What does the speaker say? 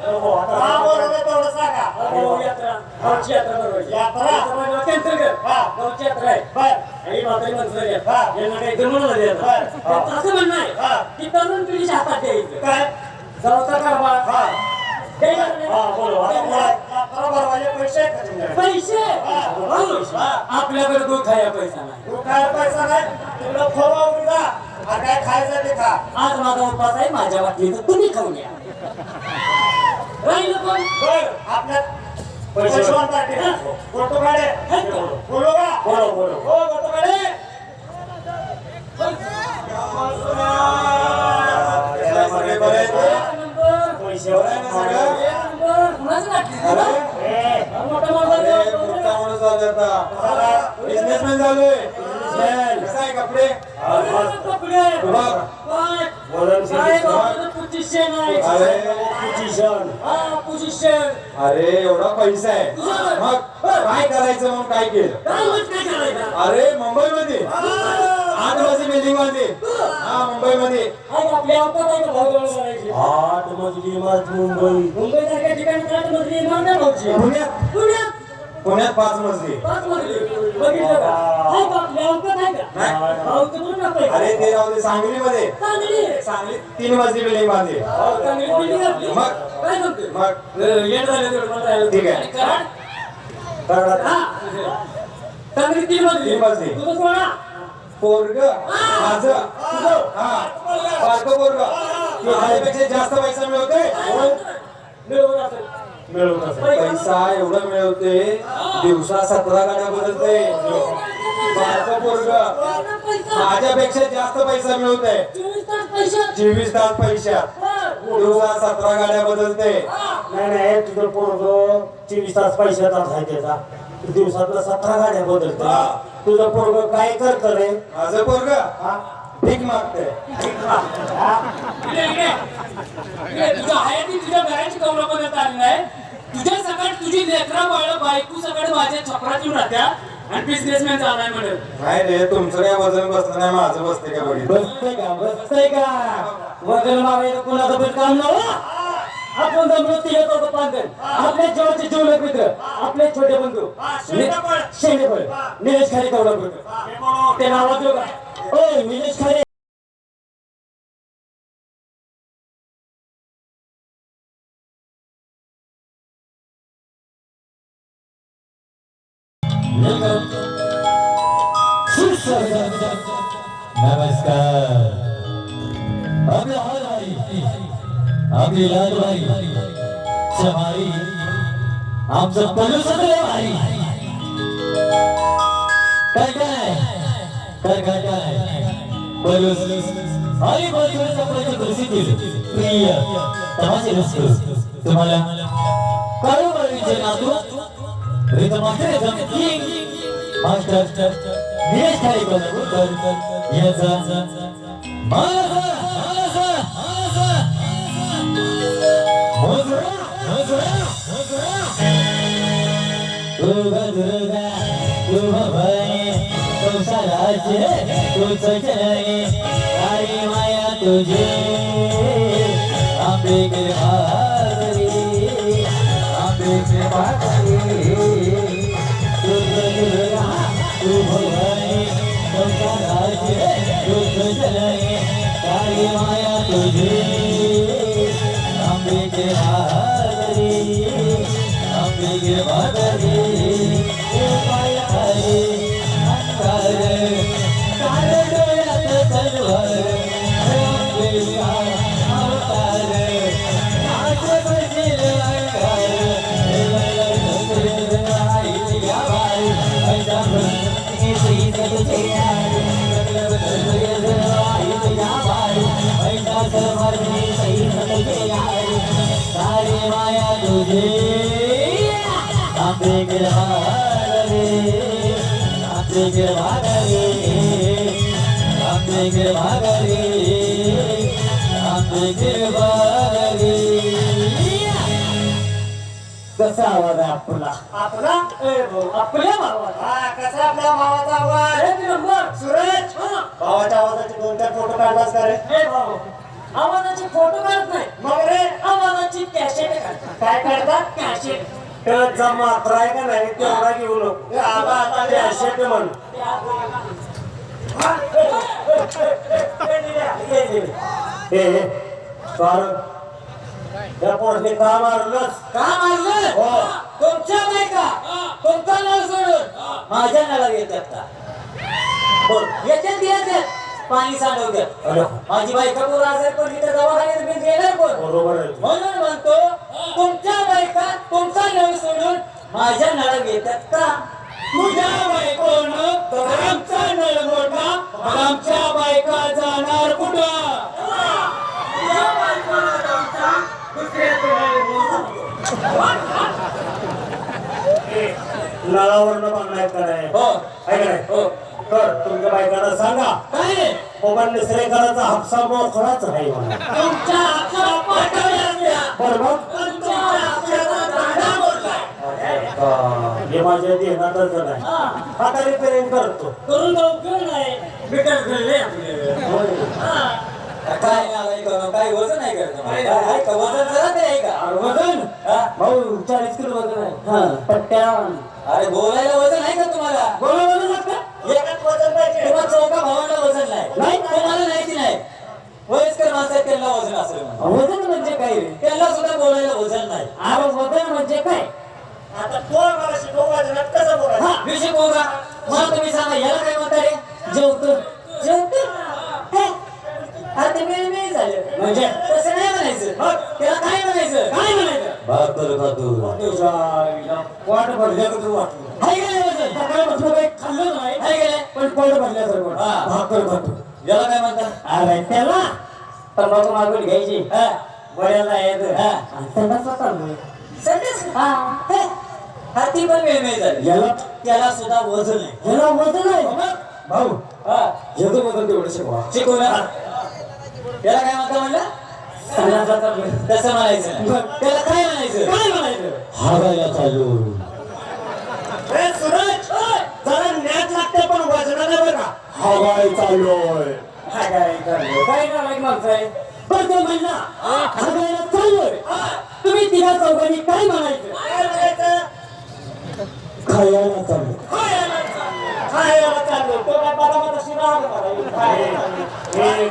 का तेवढं सांगा नाही काय यात्रा भरवायचे पैसे आहेत का तुमच्याकडे? पैसे आपल्याकडे दूध खाया पैसा नाही तू काय पैसा नाही तुला खोवा उडा आणि काय खायचं ते खा आज माझा उपास आहे माझ्या वाटलीचं तुम्ही खाऊन या राहिलं बर आपल्या पैशेवान पार्टी गोटू गाडे बोलो का बोलो, बोलो. हो गोटू गाडे नंबर पैशावर आहे ना सगळं एक नंबर कुणाचं वाटली ए, मोठा माणूस झाला बिझनेसमॅन झालोय कपडे पोझिशन अरे पोझिशन पोझिशन अरे एवढा पैसा आहे. मग काय करायचं म्हणून काय केलं? अरे मुंबईमध्ये. आठ मजली बिल्डिंगमध्ये हा भाऊ करायची आठ मजली इमारत मुंबई मुंबईसारख्या ठिकाणी आठ मजली पुण्यात. पुण्यात. पुण्यात पाच मजली पाच मजली बघितलं का? आहे का आपल्या आवतात आहे का? नाही. भाऊ तर म्हणून आपलं आहे. अरे ते राहू दे सांगलीमध्ये. चांगली आहे. सांगली तीन मजली बिल्डिंग चांगली आपली मग? काय सांगतोय? मग? येड झाले तेवढं मला राहिलं. ठीक आहे. आणि कराड? कराडात हा. चांगली तीन मजली तीन मजली. तुझं सोळा पोरग. माझं. हा. बारक पोरग. माझ्यापेक्षा जास्त पैसा मिळवते मिळवून असेल पैसा एवढा मिळवते दिवसा सतरा गाड्या बदलते. बारक पोरग. माझ्यापेक्षा जास्त पैसा मिळवते. चोवीस तास पैशात चोवीस तास पैशात दिवसा सतरा गाड्या बदलते. नाही नाही तुझं पोरग चोवीस तास पैशाचा आहे त्याचा. दिवसातला सतरा गाड्या बदलतो. तुझं पोरग काय करत रे? माझं पोरग? हा? भीक मागते इकडे, इकडे. इकडे, तुझ्या हयाती तुझ्या घराची कौलं बदलता आली नाही. तुझ्या सकाळ तुझी लेकरा बाळ बायको सकाळ माझ्या छपरात येऊन राहत्या. आणि बिझनेसमॅन झालाय म्हणत नाही रे तुमचं काय वजन बसलं नाही माझं बसते का बघितलं? बसतंय का? बसतंय का? वगैरे मागायला कोणाचं पण काम नव्हतं आपण जमलो ते येतो होतो पांघर आपल्या जेवाचे जीवलक मित्र आपले छोटे बंधू. शेंडेफळ निलेश खाली कवडा करतो ते देऊ का ओ निलेश खाली नमस्कार अगले हर भाई आपली लाल भाई सवारी आमचं पल्लू सगळे भाई काय काय काय काय काय पल्लू आणि बाजूला प्रिय तमाशे नसतो तुम्हाला कारोबारीचे नातू रिदम रिदम मास्टर निलेश खाली कोल्हापूर याचा माझा माझा माझा. भवानी तू साराचे तू चचराई आई माया तुझे आंबे के भारी आंबे के भारी के भारी आंबे गिरवारे आंबे गिरवारे आंबे गिरवारे आंबे गिरवारे कसा आवाज आहे आपला? आपला? आपल्या कसा आपल्या भावाचा आवाज? एक नंबर. सुरेश. भावाच्या आवाजाचे दोन चार फोटो काढलास का रे? भाऊ आवाजाचे फोटो काढत नाही. मग रे? आवाजाचे कॅसेट काढतात काय करतात कॅसेट त्याचा मात्रा आहे का नाही? तेवढा घेऊ नको. आबा, आता ते अशेट म्हण. हे हे कारण त्या पोरने का मारलंस? का मारलं हो. तुमच्या बायका तुमचा नळ सोडून. माझ्या येतात का? बोल. येतात येतात. पाणी सांडवतात माझी बायका पोरं आजारी पडली तर दवाखान्यात बिल गेणार कोण बरोबर म्हणून म्हणतो माझ्या नळाला येतात का? तुझ्या बायकोनं आमचा नळ मोडला. मग आमच्या बायका जाणार कुठं? नळावरनं बांधलाय का नाही? हो. नाही? हो. तर तुमच्या बायकांना सांगा. काय? मोबाईल निसरेकरांचा हापसा मोकळाच आहे म्हणा. तुमच्या पाठवल्या. बरोबर माझ्या नाही. आता रिपेअरिंग करतो. करून उपयोग नाही बिकट घडले होय. काय नाही करणं काय वजन आहे का? काय? आहे का? वजन जरा ते आहे का? अरे वजन? भाऊ चाळीस किलो वजन आहे. पट्ट्या अरे बोलायला वजन आहे का तुम्हाला? बोला वजन लागतं एकच वजन पाहिजे. तुम्हाला चौका भावांना वजन नाही. नाही. तुम्हाला नाही की नाही. वयस्कर माणसं आहेत, त्यांना वजन असेल. वजन म्हणजे काय? रे त्यांना सुद्धा बोलायला वजन नाही. अरे वजन म्हणजे काय? आता कोण मला शिकवू वजनात कसं बोलायचं. हा विषय बोगा मला तुम्ही सांगा याला काय म्हणता रे? जेवतो जेवतो हे, आता मी मी झालं. म्हणजे? तसं नाही म्हणायचं. मग त्याला काय म्हणायचं? काय म्हणायचं? भाकर खातो तुझ्या आईला पोट भरल्यासारखं वाटलं. हाय का नाही वजन सकाळपासून काही खाल्लं नाही. हाय का पण पोट भरल्यासारखं. हा. भाकर खातो. याला काय म्हणतात अरे त्याला? तंबाखू मागून घ्यायची. हा. बऱ्याला येत हा. त्यांना चाललोय संदेश हा हे, हाती पण वेळ झाली याला त्याला सुद्धा वजन आहे. याला वजन आहे? मग? भाऊ हा. याचं वजन तेवढं शिकवा त्याला काय म्हणता म्हणलं. तसं म्हणायचं. नाही. त्याला काय म्हणायचं? काय म्हणायचं? हागायला चाललो. ए, सूरज! जरा ज्ञात लागते पण बघा. चाललोय. हागाय चाललोय. काय नालायक माणसं? आहे पण तो म्हणला हागायला चाललोय तुम्ही तिला चौघांनी काय म्हणायचं? खायला चाललोय खायला चाललो तो काय शिरा आला का? हे-